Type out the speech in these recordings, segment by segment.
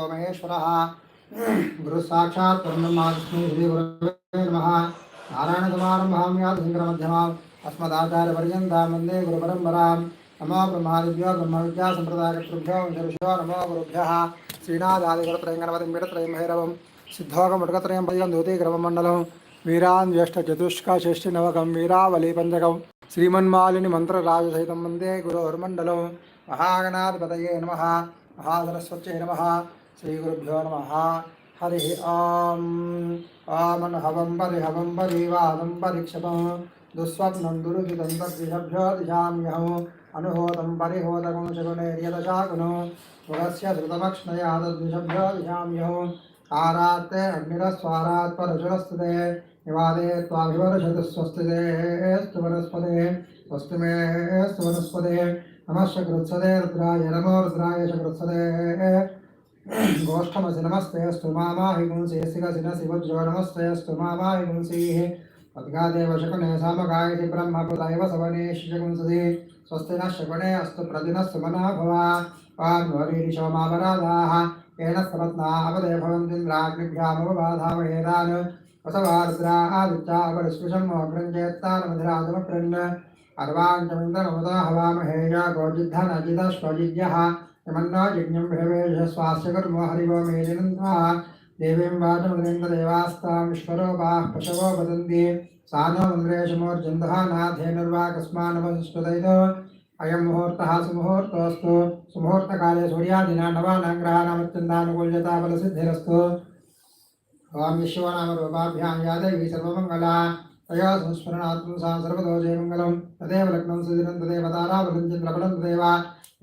గురుర్బ్రహ్మో మహేశ్వర గురుసాక్షాత్ బ్రహ్మమాస్మి శ్రీ గురువే నమ నారాయణ కుమారంభామ్యాసంగ్రమధ్యమాం అస్మదాచార్యపర్యంతా వందే గురుపరంపరాం నమో బ్రహ్మాదిభ్యో బ్రహ్మవిద్యా సంప్రదాయకృభ్యో వంశర్షో నమో గురుభ్య శ్రీనాథాదిగురత్రయం భైరవం సిద్ధోగముడుకత్రయం పదిగం ధూతీగ్రమమండలం వీరాన్ జ్యేష్ఠ చతుష్క షష్ఠి నవకం పంచకం శ్రీమన్మాలిని మంత్రరాజసహితం వందే మహాగణాధిపతయే నమ మహాధరస్వచ్చే నమ श्रीगुरुभ्यो नमः। हरिः ॐ आमन् हवं परि परिहवं परिवादं परिक्षपं दुःस्वप्नं दुरुहितं तद्विषभ्यो दिशाम्यहम्। अनुहोतं परिहोदकं शकुनेर्यदशाकुनो पुरस्य धृतमक्ष्णया तद्विषभ्यो दिशाम्यहम्। आरात्ते अग्निरस्वारात् परशुरस्तुते निवादे त्वाभिवर्षतु स्वस्तिते। स्तु वनस्पते। स्वस्ति मे स्तु वनस्पते। नमश्च कृत्सदे रुद्राय। नमो रुद्राय च कृत्सदे गोष्ठमसि नमस्ते अस्तु मामाहि पुंसि सिगसि न शिवज्यो नमस्ते अस्तु मामाहि पुंसीः पद्गादेव शकुने सामगायति ब्रह्मपुत्रैव सवने शिशकुंसति स्वस्ति नः शकुने अस्तु प्रतिनः सुमना भवा पार्वरीरिशोमापराधाः येन रुद्रा आदित्या गोजिद्धनजिदश्वजिज्ञः यमन्नो यज्ञं भवेश स्वास्य कर्म हरिवो मेदिनन्त्वा देवीं वाचमदेन्द्रदेवास्तां विश्वरूपाः पशवो वदन्ति सा नो मन्द्रेशमोर्जन्दः नाथेनुर्वाकस्मानवसुदैतो अयं मुहूर्तः सुमुहूर्तोऽस्तु सुमुहूर्तकाले सूर्यादिना नवानां ग्रहाणामत्यन्तानुकूल्यता बलसिद्धिरस्तु ॐ विश्वनामरूपाभ्यां या देवी सर्वमङ्गला तया संस्मरणात्मं सा सर्वतो जयमङ्गलं तदेव लग्नं सुदिनं तदेव ताराबलं चन्द्रबलं तदेव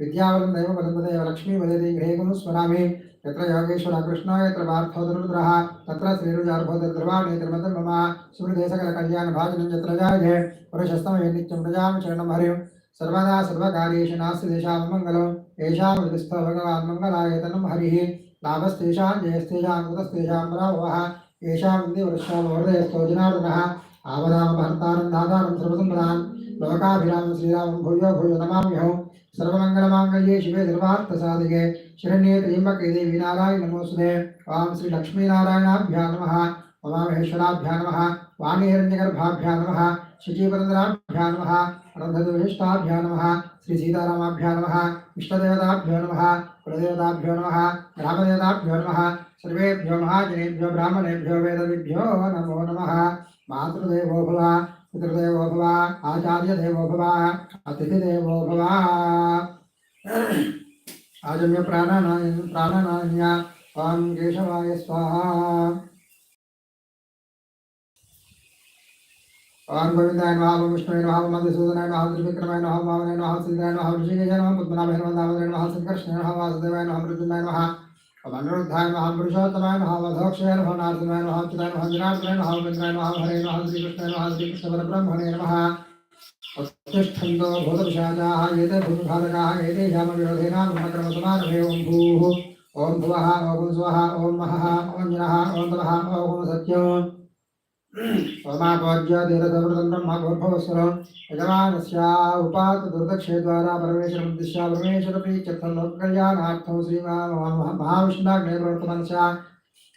विद्याबलं दैवबलं तदेव लक्ष्मी वदति गृहे स्मरामि यत्र योगेश्वरः कृष्णो यत्र पार्थोदरुद्रः तत्र श्रीरुजार्भोदर्ध्रुवाणि त्रिमतं मम सुहृदेशकलकल्याणभाजनं यत्र जायते पुरुषस्तमये नित्यं प्रजां शरणं हरिं सर्वदा सर्वकार्येषु नास्ति तेषां मङ्गलं येषां हृदिस्थो भगवान् मङ्गलायतनं हरिः लाभस्तेषां जयस्तेषां कृतस्तेषां पराभवः येषां वृन्दिवृक्षामहृदयस्थो जनार्दनः आवराम भर्तार दादारम सर्वसंपदान लोकाभिराम श्रीराम, भूयो भूयो, नमामि हो। सर्वमंगलमांगल्ये शिवे सर्वार्थ साधिके शरण्ये त्रिम्बके देवि नारायण नमोस्तुते ओम श्री लक्ष्मी नारायणाभ्या नमः। ओम महेश्वराभ्या नमः। वाणी हिरण्यगर्भाभ्या नमः। शचीपरन्द्राभ्या नमः। रंधदेवेष्टाभ्या नमः। श्री सीतारामाभ्या नमः। इष्टदेवताभ्यो नमः। कुलदेवताभ्यो नमः। रामदेवताभ्यो नमः। सर्वेभ्यो महाजनेभ्यो ब्राह्मणेभ्यो वेदविभ्यो नमो नमः। मातृदेवो भव पितृदेवो भव आचार्यदेवो भव अतिथिदेवो भव आजम्य प्राणानाय। प्राणानान्य ॐ केशवाय स्वाहा। ॐ गोविन्दाय नमः, विष्णुवे नमः मधुसूदनाय नमः, त्रिविक्रमाय नमः नमः सीताय नमः, ऋषिकेशाय नमः पद्मनाभाय नमः नमः नमः, वासुदेवाय नमः मृत्युञ्जयाय नमः। अमनुरुद्धाय महापुरुषोत्तमाय महावधोक्षय नमः नारदनाय नमः. अच्युताय नमः जनार्दनाय नमः नमः उत्तिष्ठन्तो भूतपिशाचाः एते भूतभारकाः एते विरोधेनां गुणक्रमसमानमे ॐ भूः ॐ भुवः ॐ स्वः ॐ महः ॐ जनः ॐ तमः ॐ सत्यम् సోమాపోజ్యోతిరతమృతం బ్రహ్మగోర్భవస్వరం యజమానస్యా ఉపాత దుర్దక్షే ద్వారా పరమేశ్వరం దిశ్యా పరమేశ్వర ప్రీత్యర్థం లోకకళ్యాణార్థం శ్రీమామహావిష్ణాగ్నేర్వర్తమనస్యా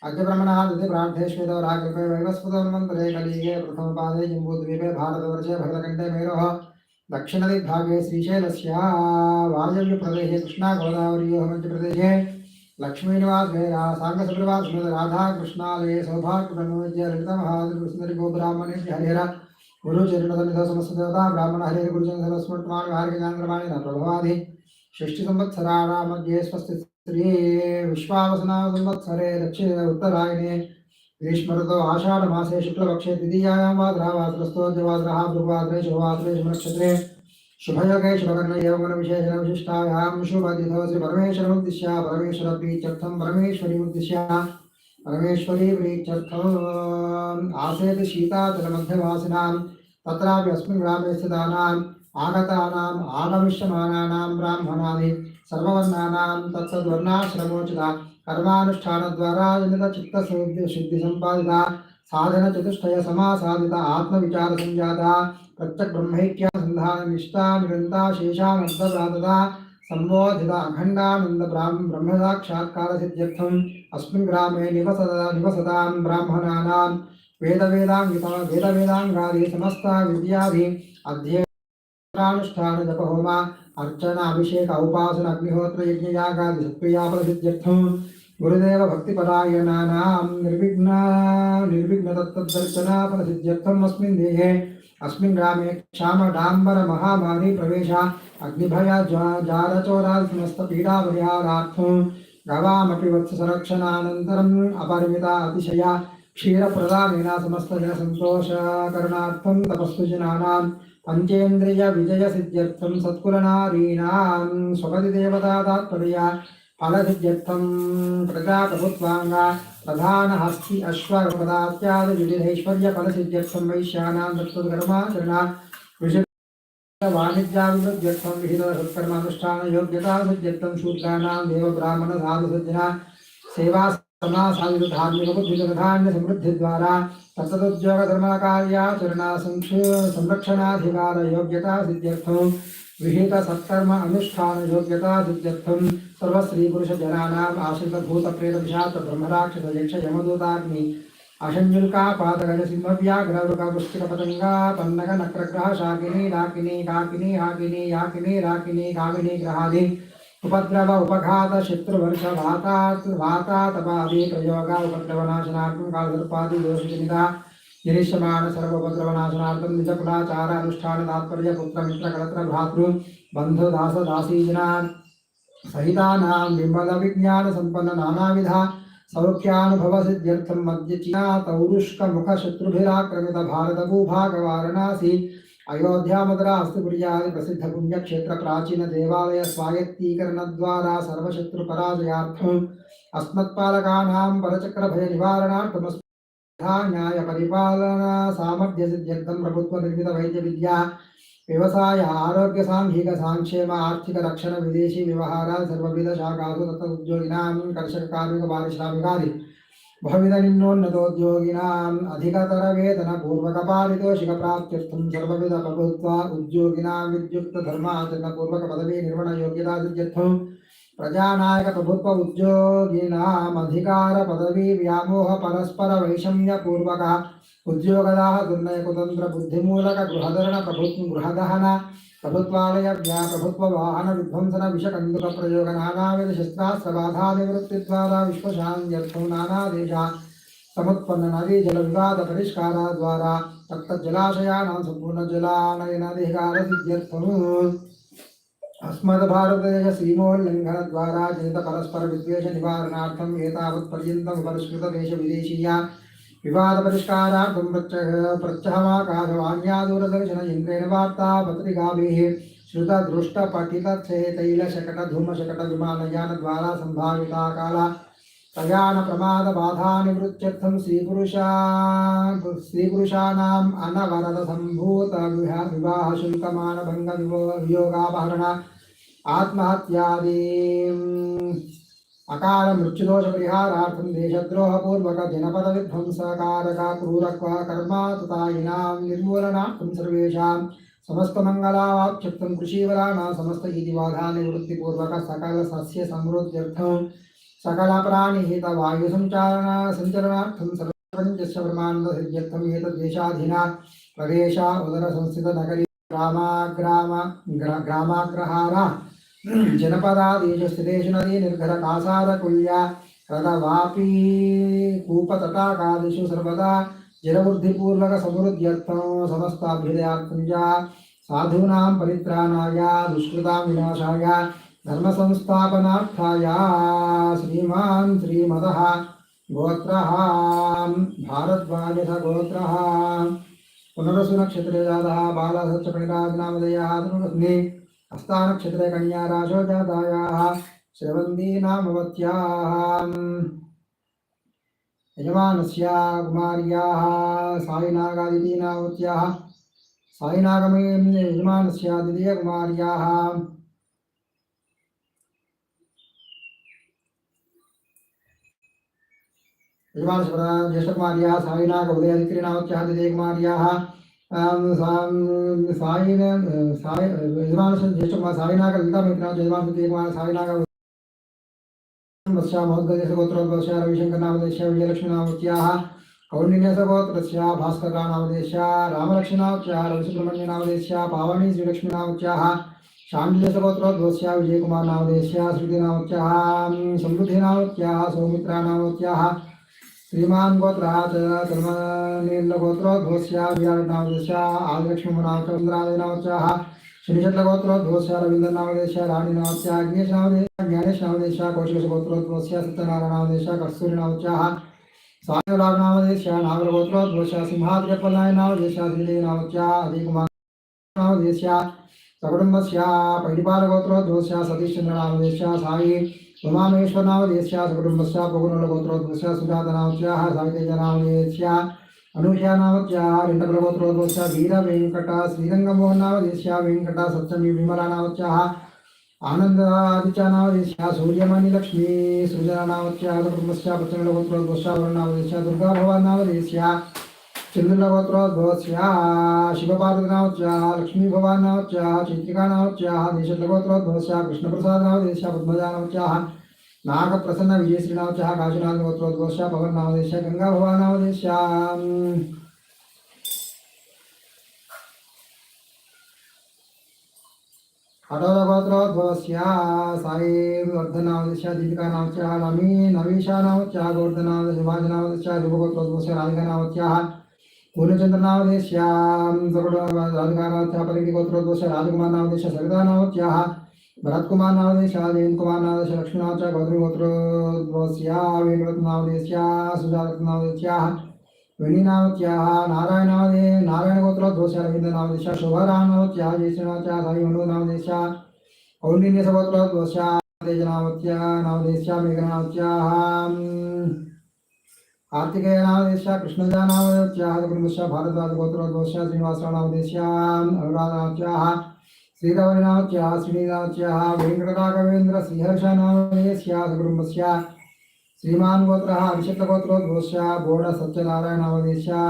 అద్యబ్రహ్మణాదితి ప్రార్థేశ్వేదో రాకల్పే వైవస్పతన్వంతరే కలిగే ప్రథమపాదే జంబూద్వీపే భారతవర్షే భరతకంఠే మేరోహ దక్షిణదిగ్భాగే శ్రీశైలస్య వాయవ్య ప్రదేశే కృష్ణా గోదావరి మధ్యప్రదేశే లక్ష్మీనివాసేనా సాంగసుప్రభాసుమృత రాధాకృష్ణాలయ సౌభాగ్యప్రణోజ్య లలిత మహాదృసుందరి గోబ్రాహ్మణి హరిహర గురు చరణతమిత సమస్త బ్రాహ్మణ హరిహర గురుజన సరస్మృత్మాన్ వారికాంగ్రమాణి షష్ఠి సంవత్సరాణా స్వస్తి స్త్రీ విశ్వావసన సంవత్సరే దక్షిణ ఉత్తరాయణే. గ్రీష్మరుతో ఆషాఢమాసే శుక్లపక్షే ద్వితీయాయాం భృవాద్రే శుభవాద్రే శుభయోగే శుభకర్ణ యోగన విశేషణ విశిష్టాయాం శుభదితో శ్రీ పరమేశ్వరముద్దిశ్య పరమేశ్వర ప్రీత్యర్థం పరమేశ్వరి ఉద్దిశ్య పరమేశ్వరి ప్రీత్యర్థం ఆసేతి శీతాచలమధ్యవాసినాం తత్రాపి అస్మిన్ గ్రామే స్థితానాం ఆగతానాం ఆగమిష్యమానానాం బ్రాహ్మణాది సర్వవర్ణానాం తత్సద్వర్ణాశ్రమోచిత కర్మానుష్ఠాన ద్వారా జనిత చిత్త శుద్ధి సంపాదిత సాధన చతుష్టయ సమాసాధిత ఆత్మవిచార సంజాత प्रत्यक्ब्रह्मैक्यासन्धाननिष्ठा निरन्ता शेषामर्थव्रातता सम्बोधित अखण्डानन्द ब्राह्म ब्रह्मसाक्षात्कारसिद्ध्यर्थम् अस्मिन् ग्रामे निवसत निवसतां ब्राह्मणानां वेदवेदाङ्गित अर्चना अभिषेक उपासन अग्निहोत्र यज्ञयागादि सत्क्रियाफलसिद्ध्यर्थम् गुरुदेव अस्मिन् देहे अस्मिन् ग्रामे क्षामडाम्बरमहाभारी प्रवेशात् अग्निभयात् जारचोरात् समस्तपीडापरिहारार्थं गवामपि वत्ससंरक्षणानन्तरम् अपरिमिता अतिशया क्षीरप्रदानेन समस्तजनसन्तोषकरणार्थं तपस्विजनानां पञ्चेन्द्रियविजयसिद्ध्यर्थं सत्कुलनारीणां स्वपतिदेवता तात्पर्या फलसिद्ध्यर्थं प्रजातभुत्वाङ्गा प्रधानहस्ति अश्वपदात्यादिविधिरैश्वर्यफलसिद्ध्यर्थं वैश्यानां तत्त्वकर्माचरणा वाणिज्याभिवृद्ध्यर्थं विहितकर्मानुष्ठानयोग्यतासिद्ध्यर्थं शूद्राणां देवब्राह्मणसाधुसज्जना विहित सत्कर्म अनुष्ठान योग्यता पुरुष जनानाम् आश्रित भूत प्रेत विषात ब्रह्मराक्षस यक्ष यमदूताग्नि अशञ्जुल्का पादगज सिंहव्याघ्र वृक वृश्चिक पतंगा पन्नग नक्रग्रह शाकिनी काकिनी हाकिनी याकिनी राकिनी कामिनी ग्रहादि उपद्रव उपघात शत्रुवर्ष वातात् वातातपादि प्रयोग उपद्रवनाशनार्थं कालसर्पादि दोषजनिता నిరీక్షమాణ సర్వోపద్రవనాశనార్థం నిజకులాచార అనుష్ఠాన తాత్పర్య పుత్ర మిత్ర కలత్ర భ్రాతృ బంధు దాస దాసీజనా సహితానాం విమల విజ్ఞాన సంపన్న నానావిధ సౌఖ్యానుభవ సిద్ధ్యర్థం మధ్యచినా తౌరుష్క ముఖ శత్రుభిరాక్రమిత భారత భూభాగ వారణాసి అయోధ్యామద్రా హస్తపుర్యాది ప్రసిద్ధ పుణ్యక్షేత్ర ప్రాచీన దేవాలయ స్వాయత్తీకరణ ద్వారా సర్వశత్రు పరాజయార్థం అస్మత్పాలకానాం పరచక్ర భయ న్యాయ పరిపాలన సామర్థ్య సిద్ధ్యంతం ప్రభుత్వ నిర్మిత వైద్య విద్య వ్యవసాయ ఆరోగ్య సాంఘిక సాంక్షేమ ఆర్థిక రక్షణ విదేశీ వ్యవహారాలు సర్వవిధ శాఖాలు తత్ర ఉద్యోగినాం కర్షక కార్మిక పారిశ్రామికాది బహువిధ నిమ్నోన్నతోద్యోగినాం అధికతర వేతన పూర్వక పారితోషిక ప్రాప్త్యర్థం సర్వవిధ ప్రభుత్వ ఉద్యోగినాం విద్యుక్త ధర్మాచరణ పూర్వక పదవీ నిర్వహణ యోగ్యత సిద్ధ్యర్థం ప్రజానాయక ప్రభుత్వ ఉద్యోగినామధికార పదవీ వ్యామోహ పరస్పర వైషమ్య పూర్వక ఉద్యోగదాహ దుర్నయ కుతంత్ర బుద్ధిమూలక గృహధరణ ప్రభుత్వ గృహదహన ప్రభుత్వాలయ వ్యా ప్రభుత్వ వాహన విధ్వంసన విష కందుక ప్రయోగ నానావిధ శస్త్రాస్త్ర బాధా నివృత్తి ద్వారా విశ్వశాంత్యర్థం నానా దేశ సముత్పన్న నదీ జల వివాద పరిష్కార ద్వారా రక్త జలాశయానాం సంపూర్ణ జలానయనాధికార సిద్ధ్యర్థం अस्मद्भारतदेश सीमोल्लङ्घनद्वारा चेत परस्परविद्वेषनिवारणार्थम् एतावत्पर्यन्तं पुरस्कृतदेशविदेशीया विवादपरिष्कारार्थं प्रत्यह प्रत्यहमाकाशवाण्यादूरदर्शनयन्त्रेण वार्तापत्रिकाभिः श्रुतदृष्टपठितच्छेतैलशकटधूमशकटविमानयानद्वारा सम्भाविता काला ప్రయాణ ప్రమాద బాధా నివృత్యర్థం శ్రీపురుషా శ్రీపురుషాణం అనవరద సంభూత వివాహ శుల్కమాన భంగ వియోగాపహరణ ఆత్మహత్యాది అకాల మృత్యుదోష పరిహారార్థం దేశద్రోహపూర్వక జనపద విధ్వంసకారక క్రూరక్వ కర్మాతాయినా కృతాయినాం నిర్మూలనార్థం సర్వేషాం సమస్తమంగళావాప్యుక్తం కృషీవరాణ సమస్త ఇది వాధా నివృత్తిపూర్వక సకల సస్య సమృద్ధ్యర్థం सकल प्राणिहित वायुसञ्चारण सञ्चरणार्थं सर्वपञ्चस्य ब्रह्माण्डसिद्ध्यर्थम् एतद्देशाधीना प्रदेशा उदरसंस्थितनगरी ग्रामाग्राम ग्रा- ग्रामाग्रहारा जनपदादीषु स्थितेषु नदी निर्घर कासारकुल्या रदवापी कूपतटाकादिषु सर्वदा जलवृद्धिपूर्वक समृद्ध्यर्थं समस्ताभ्युदयार्थं च साधूनां परित्राणाय दुष्कृतां विनाशाय धर्म संस्थापना श्रीमा श्रीमद गोत्र भारद्वाज गोत्र जातः बालासच्चपणिकाग्नामदयः धनुपत्नी हस्तानक्षत्रे कन्याराशो जातायाः श्रवन्दीनामवत्याः यजमानस्या कुमार्याः यजमानस्या द्वितीयकुमार्याः। यजमानस्मृता ज्येष्ठकुमार्याः सायिनागौदयादित्रीणावत्यादिदेकुमार्याः सायिन साय यजमानस्य ज्येष्ठकुमार सायिनागलितामित्रिणा यजमानस्मृतिकुमार सायिनाग वत्स्या महोद्गदेशगोत्रोद्वस्या रविशङ्करनामदेश्या विजयलक्ष्मीनामत्याः कौण्डिन्यसगोत्रस्या भास्करानामदेश्या रामलक्ष्मीनामत्याः रविसुब्रह्मण्यनामदेश्या पावनी श्रीलक्ष्मीनामत्याः शाण्डिल्यसगोत्रोद्वस्या विजयकुमारनामदेश्या श्रुतिनामत्याः समृद्धिनामत्याः सौमित्रानामत्याः श्रीमान् गोत्रः च कर्मनीलगोत्रोद्भवस्य विराटनामदेश्य आदिलक्ष्मीनामचन्द्रादिनामत्याः श्रीशट्लगोत्रोद्भवस्य रवीन्द्रनामदेश्य राणीनामत्याः अग्नेशनामदेश ज्ञानेशनामदेश कौशिकगोत्रोद्भवस्य सत्यनारायणामदेश कस्तूरिनामत्याः सायलाभनामदेश नागरगोत्रोद्भवस्य सिंहाद्रिपल्लायनामदेश श्रीदेवीनामत्याः अधिकुमारनामदेश सकुटुम्बस्य पैडिपालगोत्रोद्भवस्य ఉమామేశ్వరనామేశ్యాస కుటుంబస్య పొగునుల గోత్రోద్భస్య సుజాతనామస్యా సవితేజనామేశ్యా అనూషానామత్యా రెండకుల గోత్రోద్భస్య వీర వెంకట శ్రీరంగమోహనామేశ్యా వెంకట సప్తమి విమలానామత్యా ఆనందాదిత్యానామేశ్యా సూర్యమణి లక్ష్మీ సృజనానామత్యా కుటుంబస్య పచ్చనుల గోత్రోద్భస్య వరుణామేశ్యా దుర్గాభవానామేశ్యా चंद्रनावत्रा भवस्या शिवपार्वतीनावत्या लक्ष्मी भवानावत्या चित्रिकानावत्या देशलगवत्रा भवस्या कृष्णप्रसादनावदेश्या पद्मजानावत्याः नागप्रसन्न विजयश्रीनावत्याः काशीनाथगोत्रोद्घोष्या पवन्नावदेश्या गंगा भवानावदेश्या अटलगोत्रोद्भवस्या साई वर्धनावदेश्या दीपिकानावत्याः नमी नवीशानावत्याः गोवर्धनावदेश भाजनावत्याः युवगोत्रोद्भवस्य राधिकानावत्याः पूर्णचन्द्रनामदेश्यां सर्वोपरिगोत्रोद्वश राजकुमारनामदेश सरितानामत्याः भरत्कुमारनामदेशः जयन्तकुमारनामदेश लक्ष्मीनाथ गौतमीगोत्रोद्वस्या वेगरत्नामदेश्या सुजातनामदेश्याः वेणीनामत्याः नारायणादे नारायणगोत्रोद्वश रवीन्द्रनामदेश शोभरामनामत्याः जयश्रीनाथ्याः मेघनावत्याः कार्तिकेयनावदेश्या कृष्णजानावत्याः कुटुम्बस्या भारद्वाजगोत्रोद्भवस्या श्रीनिवासरावदेश्या अनुराधावत्याः श्रीरवणाच्या श्रीनाथ्या वेङ्कटराघवेन्द्र श्रीहर्षनामयस्या कुटुम्बस्य श्रीमान् गोत्रः अभिषेकगोत्रोद्भवस्य बोड सत्यनारायणावदेश्या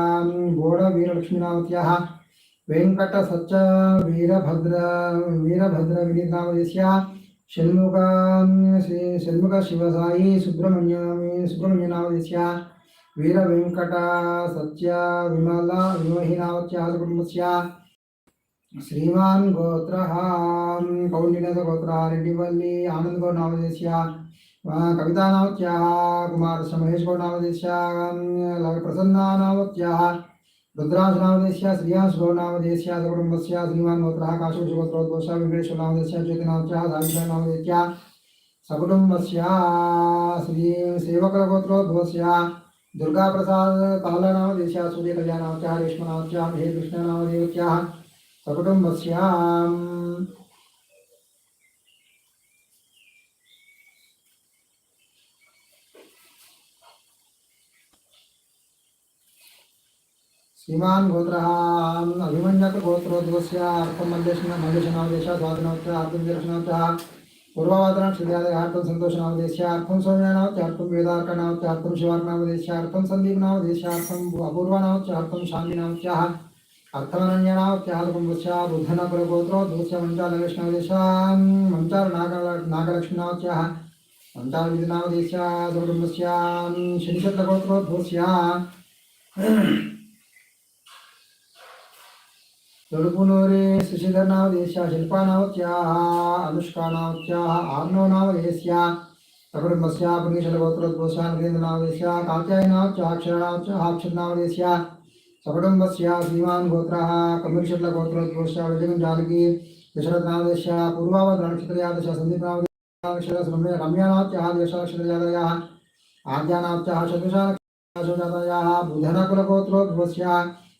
बोड वीरलक्ष्मीनामत्याः वेङ्कटसच्च वीरभद्र वीरभद्र विनीतनामदेश्या षण्मुख श्री षण्मुख शिवसाई सुब्रह्मण्य सुब्रह्मण्यनामदेश्या వీర వెంకట సత్య విమల విమహినావత్యాహ కుటుంబస్య శ్రీమాన్ గోత్ర కౌండినత గోత్ర రెడ్డిపల్లి ఆనంద్ గౌడ్ నామదేశ్య కవితా నామత్యాహ కుమారస్ మహేష్ గౌడ్ నామదేశ్య ప్రసన్నా నామత్యాహ రుద్రాంశ నామదేశ్య శ్రీయాంశ గౌడ్ నామదేశ్య కుటుంబస్య శ్రీమాన్ గోత్ర కాశీష్ వెంకటేశ్వర నామదేశ్య జ్యోతి నామత్యాహ దావిష శ్రీ సేవకుల గోత్రోద్ఘోష్య दुर्गा प्रसाद बाला नाम देशा, सूर्य कल्याण नाम चाह रेशम नाम चाह हे कृष्ण नाम देव चाह कृष्णनामदेवत्या सकुटुंबस्याम श्रीमान गोत्रहाम अभिमन्यक गोत्रोद्वस्या अर्थमल्लेशन मल्लेशनावदेशा द्वादनावत्या आत्मदर्शनावत्या पूर्वादनाक्षुद्यादयार्थं सन्तोषनामदेश्यार्थं सौम्यानावत्यार्थं वेदार्कनावत्यार्थं शिवार्कनामदेश्यार्थं सन्दीपनामदेश्यार्थं अपूर्वानावत्यार्थं शान्तिनावत्याः अर्थमनन्यनावत्यालकं वस्या बुद्धनपुरगोत्रो दोस्य मञ्चालवैष्णवदेशां मञ्चालनागलक्ष्मीनावत्याः मञ्चालविधिनावदेश्या दुर्गम्बस्यां शनिशतगोत्रो लुडुपुनोरे सुशीधर नावदेश्या शिल्पा नावत्याः अनुष्का नावत्याः आम्नो नावदेश्या सब्रह्मस्या पुण्यशलगोत्रोद्भोषा नरेन्द्र नावदेश्या कात्याय नावत्या अक्षरणावत्या अक्षरनावदेश्या श्रीमान् गोत्रः कमलशलगोत्रोद्भोषा विजयं जानकी दशरथ नावदेश्या पूर्वावत नक्षत्रयादश सन्दीप नावदेश्या रम्यानावत्याः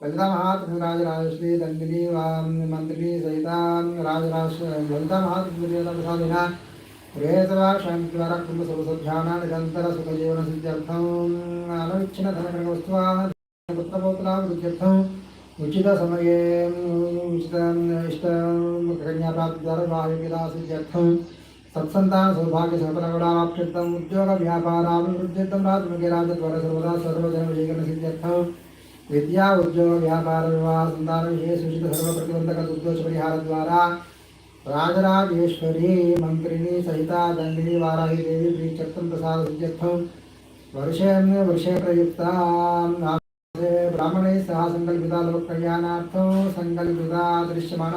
प्रदेवता ललिता महात्मराजराजश्री दण्डिनी मंत्रिणी सहिता राजराज ललिता महात्मदेवता प्रसादिना प्रेतवा शान्तिद्वारा कुटुम्बसर्वसभ्यानां निरन्तर सुखजीवनसिद्ध्यर्थम् अनविच्छिन्न धनकर्मवस्त्वा पुत्रपौत्राभिवृद्ध्यर्थम् उचितसमये उचित इष्ट कन्याप्राप्तिद्वारा विवाहयोग्यता सिद्ध्यर्थम् सत्सन्तान सौभाग्य सफलगुणावाप्त्यर्थम् उद्योगव्यापाराभिवृद्ध्यर्थं राजमुखे राजद्वारा सर्वदा सर्वजनविजयकरणसिद्ध्यर्थम् విద్యా ఉద్యోగ వ్యాపార వివాహ సంతాన ఏ సూచిత సర్వ ప్రతిబంధక దుర్దోష పరిహార ద్వారా రాజరాజేశ్వరి మంత్రిని సహిత దండిని వారాహిదేవి శ్రీచక్రం ప్రసాద సిద్ధ్యర్థం వర్షే వర్షే ప్రయుక్త బ్రాహ్మణై సహా సంకల్పిత కళ్యాణార్థం సంకల్పిత దృశ్యమాన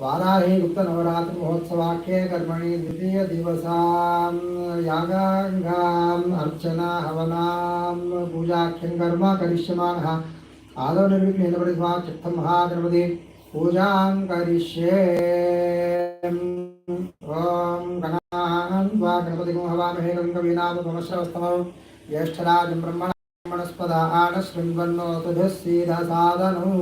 दृश्यमानः वाराही गुप्त नवरात्र महोत्सवाख्ये कर्मणि द्वितीय दिवसां यागाङ्गाम् अर्चना हवनां पूजाख्यं कर्म करिष्यमाणः आदौ निर्विघ्नेन परिध्वा चित्तं महागणपति पूजां करिष्ये ॐ गणान्वा गणपतिगुं हवामहे गङ्गवीनामपमश्रवस्तमौ ज्येष्ठराजं ब्रह्मणस्पदा आनशृण्वन्नोतुभिः सीधसादनौ